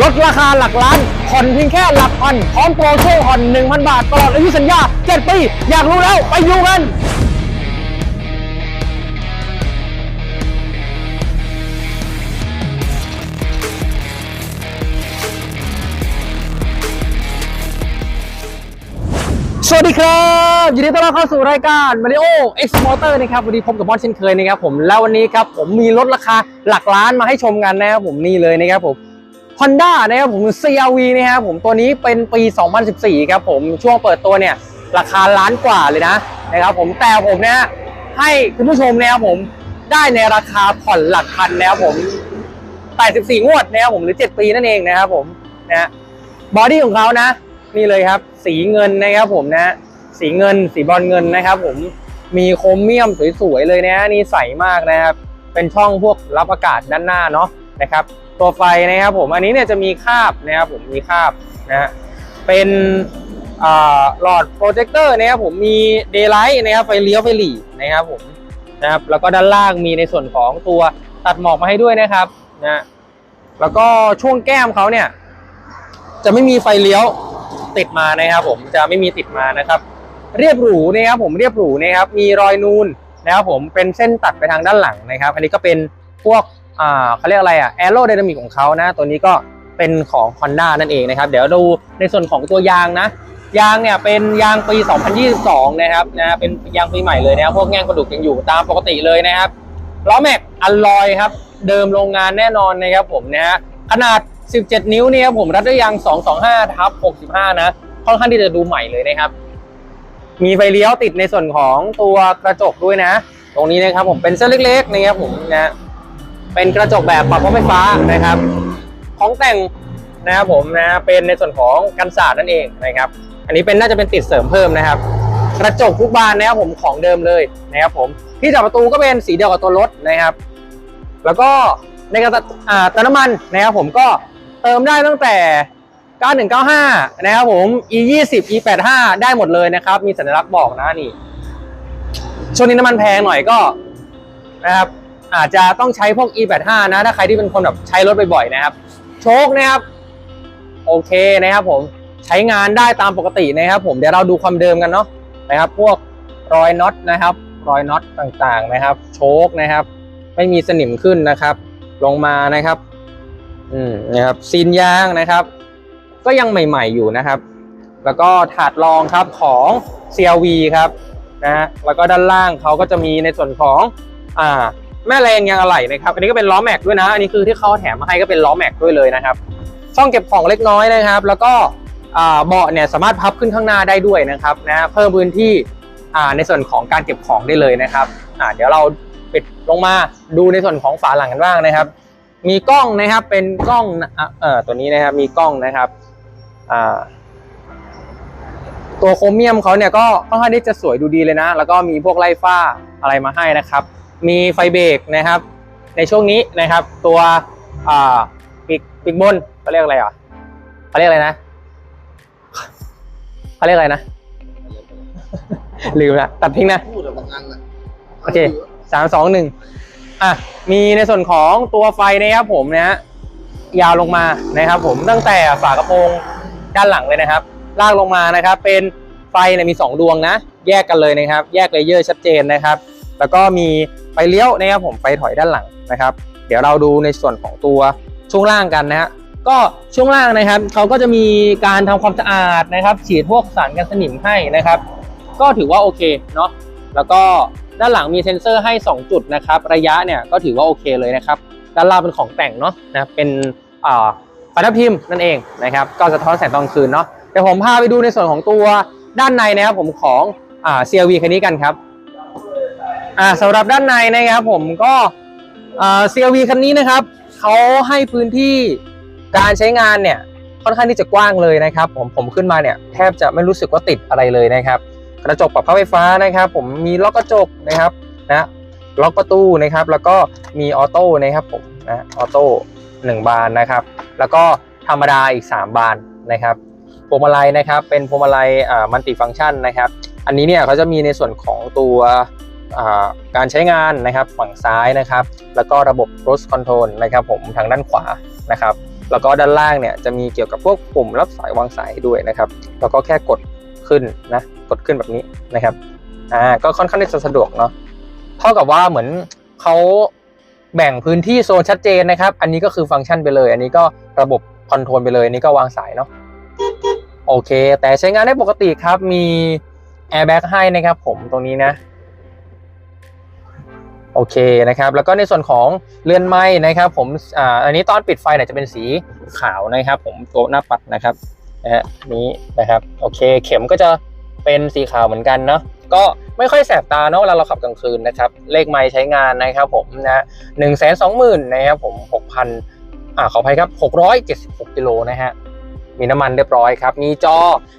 ลดราคาหลักล้าน ผ่อนเพียงแค่หลักพัน พร้อมโปรช่วงผ่อน 1,000 บาท ตลอดอายุสัญญา 7 ปี อยากรู้แล้ว ไปดูกัน สวัสดีครับยินดีต้อนรับเข้าสู่รายการ Mario X Motor นะครับ วันนี้พบกับบอสเช่นเคยนะครับผม แล้ววันนี้ครับผมมีรถราคาหลักล้านมาให้ชมกันนะครับผมนี่เลยนะครับผม Honda นะครับผม CRV นะครับผมตัวนี้เป็นปี 2014 ครับผมช่วงเปิดตัวเนี่ย ราคาล้านกว่าเลยนะนะครับผมแต่ผมเนี่ยให้คุณผู้ชมนะครับผมได้ในราคาผ่อนหลักพันนะครับผม84งวดนะครับผมหรือ 7 ปีนั่นเองนะครับผมนะฮะบอดี้ของเขานะ นี่เลยครับ สีเงินนะครับผมนะ สีเงิน สีบอลเงินนะครับผมมีโครเมียมสวยๆเลยนะนี่ใสมากนะครับ เป็นช่องพวกรับอากาศด้านหน้าเนาะนะครับ ตัวไฟนะครับผมอันนี้เนี่ยจะมีคาบนะครับผมมีคาบนะฮะเป็นหลอดโปรเจคเตอร์นะครับผมมีเดย์ไลท์นะครับไฟเลี้ยวไฟหลีนะครับผมนะครับแล้วก็ด้านล่างมีในส่วนของตัวตัดหมอกมาให้ด้วยนะครับนะแล้วก็ช่วงแก้มเขาเนี่ย จะไม่มีไฟเลี้ยวติดมานะครับ ผมจะไม่มีติดมานะครับ เรียบหรูนะครับผมเรียบหรูนะครับมีรอยนูนนะครับผมเป็นเส้นตัดไปทางด้านหลังนะครับ อันนี้ก็เป็นพวก อ่าเขาเรียกอะไรอะแอโรไดนามิกของเขานะ ตัวนี้ก็เป็นของ Honda นั่นเองนะครับ เดี๋ยวดูในส่วนของตัวยางนะ ยางเนี่ยเป็นยางปี 2022 นะครับนะเป็นยางปีใหม่เลยนะครับพวกแง่งกระดูกยังอยู่ตามปกติเลยนะครับล้อแม็กอัลลอยครับ เดิมโรงงานแน่นอนนะครับผมนะฮะขนาด 17 นิ้วเนี่ยครับผมรัดด้วยยาง 225ทับ65 นะค่อนข้างที่จะดูใหม่เลยนะครับ มีไฟเลี้ยวติดในส่วนของตัวกระจกด้วยนะ ตรงนี้นะครับผมเป็นเส้นเล็กๆนะครับผมนะ เป็นกระจกแบบปรับไฟฟ้านะครับ ของแต่งนะครับผมนะเป็นในส่วนของกันศาสตร์นั่นเองนะครับ อันนี้เป็นน่าจะเป็นติดเสริมเพิ่มนะครับ กระจกทุกบานนะครับผมของเดิมเลยนะครับผมที่จับประตูก็เป็นสีเดียวกับตัวรถนะครับ แล้วก็ในกระตัอ่าเติมน้ำมันนะครับผมก็เติมได้ตั้งแต่ 9195 นะครับผม e 20 e 85ได้หมดเลยนะครับ มีสัญลักษณ์บอกนะนี่ช่วงนี้น้ำมันแพงหน่อยก็นะครับ อาจจะต้องใช้พวก e 85 นะถ้าใครที่เป็นคนแบบใช้รถบ่อยๆนะครับ โชคนะครับ โอเคนะครับผมใช้งานได้ตามปกตินะครับ ผมเดี๋ยวเราดูความเดิมกันเนาะนะครับ พวกรอยน็อตนะครับ รอยน็อตต่างๆนะครับ โชคนะครับ ไม่มีสนิมขึ้นนะครับ ลงมานะครับ อืมนะครับซีนยางนะครับ ก็ยังใหม่ ๆอยู่นะครับ แล้วก็ถาดรองครับของ CLV ครับนะฮะแล้วก็ด้านล่างเขาก็จะมีในส่วนของอ่า แม่แรงยางอะไหล่นะครับ อันนี้ก็เป็นล้อแม็กด้วยนะ อันนี้คือที่เขาแถมมาให้ก็เป็นล้อแม็กด้วยเลยนะครับ ช่องเก็บของเล็กน้อยนะครับ แล้วก็เบาะเนี่ยสามารถพับขึ้นข้างหน้าได้ด้วยนะครับนะเพิ่มพื้นที่ในส่วนของการเก็บของได้เลยนะครับเดี๋ยวเราปิดลงมาดูในส่วนของฝาหลังกันบ้างนะครับ มีกล้องนะครับเป็นกล้องเอ่อตัวนี้นะครับมีกล้องนะครับตัวโครเมียมเขาเนี่ยก็ค่อนข้างที่จะสวยดูดีเลยนะ แล้วก็มีพวกไล่ฝ้าอะไรมาให้นะครับ มีไฟเบรกนะครับ ในช่วงนี้นะครับ ตัวอ่าปีกปีกบนเขาเรียกอะไรอะเขาเรียกอะไรนะเขาเรียกอะไรนะ ลืมละตัดทิ้งนะพูดอะบางอันอะโอเคสามสองหนึ่งอะมีในส่วนของตัวไฟนะครับผมนะฮะยาวลงมานะครับผมตั้งแต่ฝากระโปรงด้านหลังเลยนะครับ ลากลงมานะครับ เป็นไฟเนี่ยมี 2 ดวงนะ แยกกันเลยนะครับ แยกเลเยอร์ชัดเจนนะครับ แล้วก็มีไฟเลี้ยวนะครับผมไฟถอยด้านหลังนะครับ เดี๋ยวเราดูในส่วนของตัวช่วงล่างกันนะฮะก็ช่วงล่างนะครับเขาก็จะมีการทำความสะอาดนะครับ ฉีดพวกสารกันสนิมให้นะครับ ก็ถือว่าโอเคเนาะแล้วก็ด้านหลังมีเซ็นเซอร์ให้ 2 จุดนะครับ ระยะเนี่ยก็ถือว่าโอเคเลยนะครับด้านล่างเป็นของแต่งเนาะนะเป็นอ่าไฟทับทิมนั่นเองนะครับ ก็สะท้อนแสงตอนกลางคืนเนาะเดี๋ยวผมพาไปดูในส่วนของตัวด้านในนะครับผมของอ่า CRV คันนี้กันครับ อ่าสำหรับด้านในนะครับผมก็อ่า CRV คันนี้นะครับเขาให้พื้นที่การใช้งานเนี่ยค่อนข้างที่จะกว้างเลยนะครับ ผมผมขึ้นมาเนี่ยแทบจะไม่รู้สึกว่าติดอะไรเลยนะครับ กระจกปรับผ้าไฟฟ้านะครับ ผมมีล็อกกระจกนะครับนะล็อกประตูนะครับ แล้วก็มีออโต้นะครับผมนะออโต้หนึ่งบานนะครับ แล้วก็ธรรมดาอีก 3 บานนะครับพวงมาลัยนะครับเป็นพวงมาลัยอ่ามัลติฟังก์ชันนะครับ อันนี้เนี่ยเขาจะมีในส่วนของตัว การใช้งานนะครับฝั่งซ้ายนะครับ แล้วก็ระบบ cruise control นะครับผมทางด้านขวานะครับ แล้วก็ด้านล่างเนี่ยจะมีเกี่ยวกับพวกปุ่มรับสายวางสายด้วยนะครับ แล้วก็แค่กดขึ้นนะกดขึ้นแบบนี้นะครับอ่าก็ค่อนข้างที่จะสะดวกเนาะเท่ากับว่าเหมือนเขาแบ่งพื้นที่โซนชัดเจนนะครับ อันนี้ก็คือฟังก์ชันไปเลย อันนี้ก็ระบบคอนโทรลไปเลย อันนี้ก็วางสายเนาะโอเค แต่ใช้งานได้ปกติครับมีแอร์แบ็กให้นะครับผมตรงนี้นะ โอเคนะครับแล้วก็ในส่วนของเรือนไม้นะครับผมอ่าอันนี้ตอนปิดไฟเนี่ยจะเป็นสีขาวนะครับผมตัวหน้าปัดนะครับนะฮะนี้นะครับโอเคเข็มก็จะเป็นสีขาวเหมือนกันเนาะก็ไม่ค่อยแสบตาเนาะเวลาเราขับกลางคืนนะครับเลขไม้ใช้งานนะครับผมนะหนึ่งแสนสองหมื่นนะครับผมหกพันอ่าขออภัยครับหกร้อยเจ็ดสิบหกกิโลนะฮะมีน้ำมันเรียบร้อยครับ มีจอ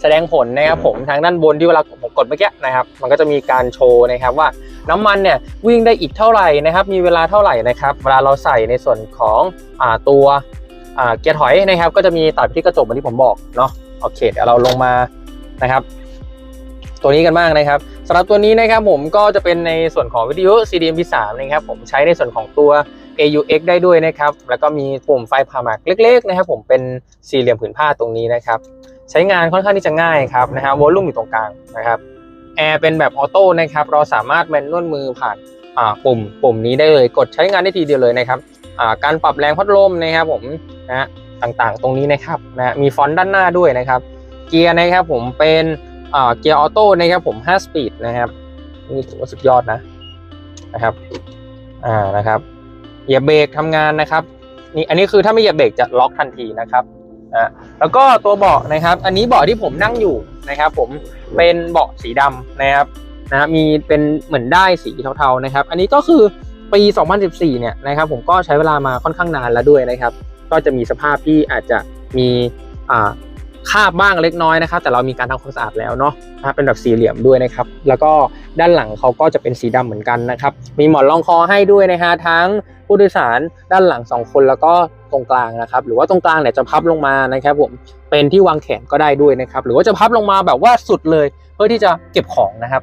แสดงผลนะครับผมทางด้านบนที่เวลาผมกดเมื่อกี้นะครับ มันก็จะมีการโชว์นะครับว่า น้ำมันเนี่ยวิ่งได้อีกเท่าไหร่นะครับ มีเวลาเท่าไหร่นะครับเวลาเราใส่ในส่วนของอตัวเกียร์ถอยนะครับ ก็จะมีตัดที่กระจกเหมือนที่ผมบอกเนาะโอเคเดี๋ยวเราลงมานะครับตัวนี้กันบ้างนะครับสำหรับตัวนี้นะครับผมก็จะเป็นในส่วนของวิทยุ CDMP3 นะครับผมใช้ในส่วนของตัว AUX ได้ด้วยนะครับ แล้วก็มีปุ่มไฟผ่าหมากเล็ก ๆ นะครับ ผมเป็นสี่เหลี่ยมผืนผ้าตรงนี้นะครับ ใช้งานค่อนข้างที่จะง่ายครับนะฮะวอลลุ่มอยู่ตรงกลางนะครับ แอร์เป็นแบบออโต้นะครับ เราสามารถแมนนวลมือผ่านปุ่มปุ่มนี้ได้เลยกดใช้งานได้ทีเดียวเลยนะครับการปรับแรงพัดลมนะครับผมนะฮะต่างๆ ตรงนี้นะครับนะมีฟอนต์ด้านหน้าด้วยนะครับ เกียร์นะครับผมเป็นเกียร์ออโต้นะครับผม 5 สปีดนะครับนี่ถือว่าสุดยอดนะนะครับอ่านะครับเหยียบเบรกทำงานนะครับนี่อันนี้คือถ้าไม่เหยียบเบรกจะล็อกทันทีนะครับ นะแล้วก็ตัวเบาะนะครับ อันนี้เบาะที่ผมนั่งอยู่นะครับ ผมเป็นเบาะสีดำนะครับนะฮะมีเป็นเหมือนได้สีเทาๆนะครับ อันนี้ก็คือปี 2014 เนี่ยนะครับ ผมก็ใช้เวลามาค่อนข้างนานแล้วด้วยนะครับ ก็จะมีสภาพที่อาจจะมีอ่าคราบบ้างเล็กน้อยนะครับ แต่เรามีการทำความสะอาดแล้วเนาะนะครับเป็นแบบสี่เหลี่ยมด้วยนะครับ แล้วก็ด้านหลังเขาก็จะเป็นสีดำเหมือนกันนะครับ มีหมอนรองคอให้ด้วยนะฮะทั้งผู้โดยสารด้านหลังสองคนแล้วก็ ตรงกลางนะครับหรือว่าตรงกลางเนี่ยจะพับลงมานะครับผมเป็นที่วางแขนก็ได้ด้วยนะครับหรือว่าจะพับลงมาแบบว่าสุดเลยเพื่อที่จะเก็บของนะครับ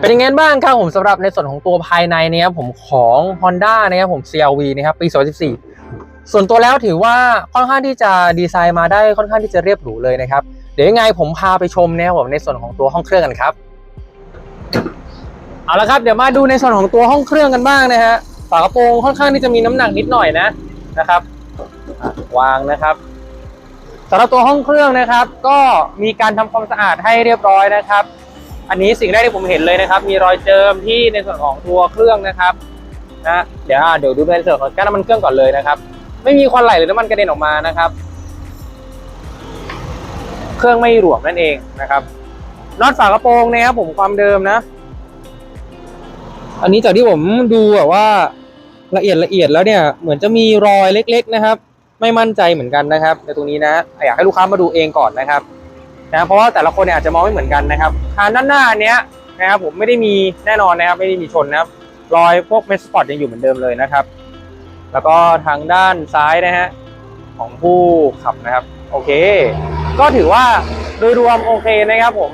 เป็นยังไงบ้างครับผมสำหรับในส่วนของตัวภายในเนี่ยครับผมของ Honda นะครับผม CRV นะครับปี 2014 ส่วนตัวแล้วถือว่าค่อนข้างที่จะดีไซน์มาได้ค่อนข้างที่จะเรียบหรูเลยนะครับเดี๋ยวยังไงผมพาไปชมนะครับผมในส่วนของตัวห้องเครื่องกันครับเอาละครับเดี๋ยวมาดูในส่วนของตัวห้องเครื่องกันบ้างนะฮะฝากระโปรงค่อนข้างที่จะมีน้ำหนักนิดหน่อยนะนะครับ วางนะครับสำหรับตัวห้องเครื่องนะครับ ก็มีการทำความสะอาดให้เรียบร้อยนะครับ อันนี้สิ่งแรกที่ผมเห็นเลยนะครับ มีรอยเจิมที่ในส่วนของตัวเครื่องนะครับนะเดี๋ยวเดี๋ยวดูในส่วนของการน้ำมันเครื่องก่อนเลยนะครับ ไม่มีควันไหลหรือน้ำมันกระเด็นออกมานะครับ เครื่องไม่หลวมนั่นเองนะครับน็อตฝากระโปรงนะครับผมความเดิมนะ อันนี้จากที่ผมดูแบบว่าละเอียดละเอียดแล้วเนี่ย เหมือนจะมีรอยเล็ก ๆ นะครับ ไม่มั่นใจเหมือนกันนะครับ ในตรงนี้นะอยากให้ลูกค้ามาดูเองก่อนนะครับนะเพราะว่าแต่ละคนเนี่ยอาจจะมองไม่เหมือนกันนะครับคานด้านหน้าเนี้ยนะครับผมไม่ได้มีแน่นอนนะครับไม่ได้มีชนนะครับรอยพวกเมสสปอร์ตยังอยู่เหมือนเดิมเลยนะครับ แล้วก็ทางด้านซ้ายนะฮะของผู้ขับนะครับ โอเค ก็ถือว่าโดยรวมโอเคนะครับผม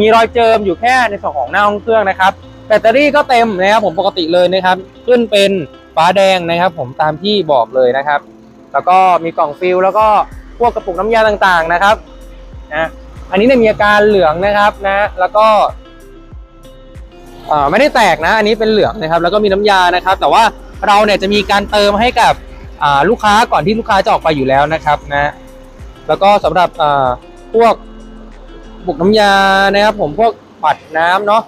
มีรอยเจิมอยู่แค่ในส่วนของหน้าห้องเครื่องนะครับ แบตเตอรี่ก็เต็มนะครับผมปกติเลยนะครับ ขึ้นเป็น ฟ้าแดงนะครับ ผมตามที่บอกเลยนะครับ แล้วก็มีกล่องฟิลแล้วก็พวกกระปุกน้ำยาต่างๆนะครับนะอันนี้เนี่ยมีอาการเหลืองนะครับนะแล้วก็อ่าไม่ได้แตกนะ อันนี้เป็นเหลืองนะครับ แล้วก็มีน้ำยานะครับ แต่ว่าเราเนี่ยจะมีการเติมให้กับลูกค้าก่อนที่ลูกค้าจะออกไปอยู่แล้วนะครับนะแล้วก็สำหรับอ่าพวกบุกน้ำยานะครับ ผมพวกปัดน้ำเนาะ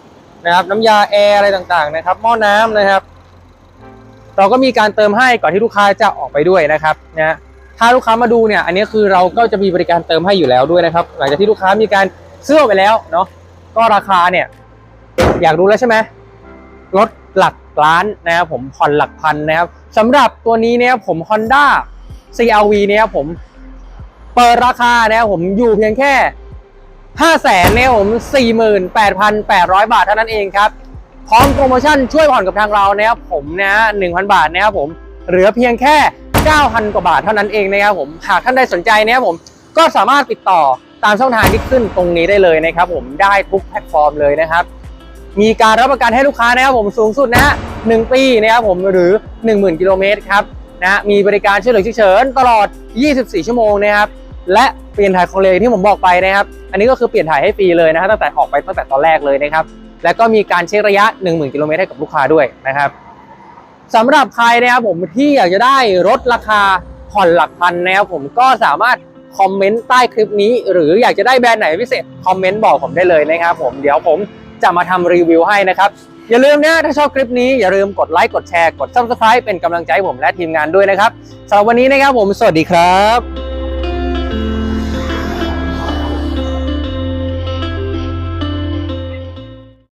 นะครับ น้ำยาแอร์อะไรต่างๆนะครับ หม้อน้ำนะครับ เราก็มีการเติมให้ก่อนที่ลูกค้าจะออกไปด้วยนะครับนะถ้าลูกค้ามาดูเนี่ยอันนี้คือเราก็จะมีบริการเติมให้อยู่แล้วด้วยนะครับ หลังจากที่ลูกค้ามีการซื้อไปแล้วเนาะก็ราคาเนี่ยอยากรู้แล้วใช่ไหมรถหลักล้านนะครับผมผ่อนหลักพันนะครับสำหรับตัวนี้เนี่ยผม Honda CRV เนี่ยผมเปิดราคานะครับผมอยู่เพียงแค่ห้าแสนเนี่ยผมสี่หมื่นแปดพันแปดร้อยบาทเท่านั้นเองครับ พร้อมโปรโมชั่นช่วยผ่อนกับทางเรานะครับผมนะหนึ่งพันบาทนะครับผมเหลือเพียงแค่เก้าพันกว่าบาทเท่านั้นเองนะครับผมหากท่านใดสนใจนะครับผมก็สามารถติดต่อตามช่องทางที่ขึ้นตรงนี้ได้เลยนะครับผมได้ทุกแพลตฟอร์มเลยนะครับ มีการรับประกันให้ลูกค้านะครับผมสูงสุดนะหนึ่งปีนะครับผมหรือ 10,000 กิโลเมตรครับนะฮะมีบริการช่วยเหลือฉุกเฉินตลอด 24 ชั่วโมงนะครับและเปลี่ยนถ่ายของเลที่ผมบอกไปนะครับ อันนี้ก็คือเปลี่ยนถ่ายให้ฟรีเลยนะฮะตั้งแต่ออกไปตั้งแต่ตอนแรกเลยนะครับ แล้วก็มีการเช็คระยะ 10,000กิโลเมตรให้กับลูกค้าด้วยนะครับสำหรับใครนะครับผมที่อยากจะได้รถราคาผ่อนหลักพันนะครับผมก็สามารถคอมเมนต์ใต้คลิปนี้ หรืออยากจะได้แบรนด์ไหนพิเศษคอมเมนต์บอกผมได้เลยนะครับผมเดี๋ยวผมจะมาทำรีวิวให้นะครับ อย่าลืมนะถ้าชอบคลิปนี้อย่าลืมกดไลค์กดแชร์กด subscribe เป็นกำลังใจให้ผมและทีมงานด้วยนะครับสำหรับวันนี้นะครับผมสวัสดีครับ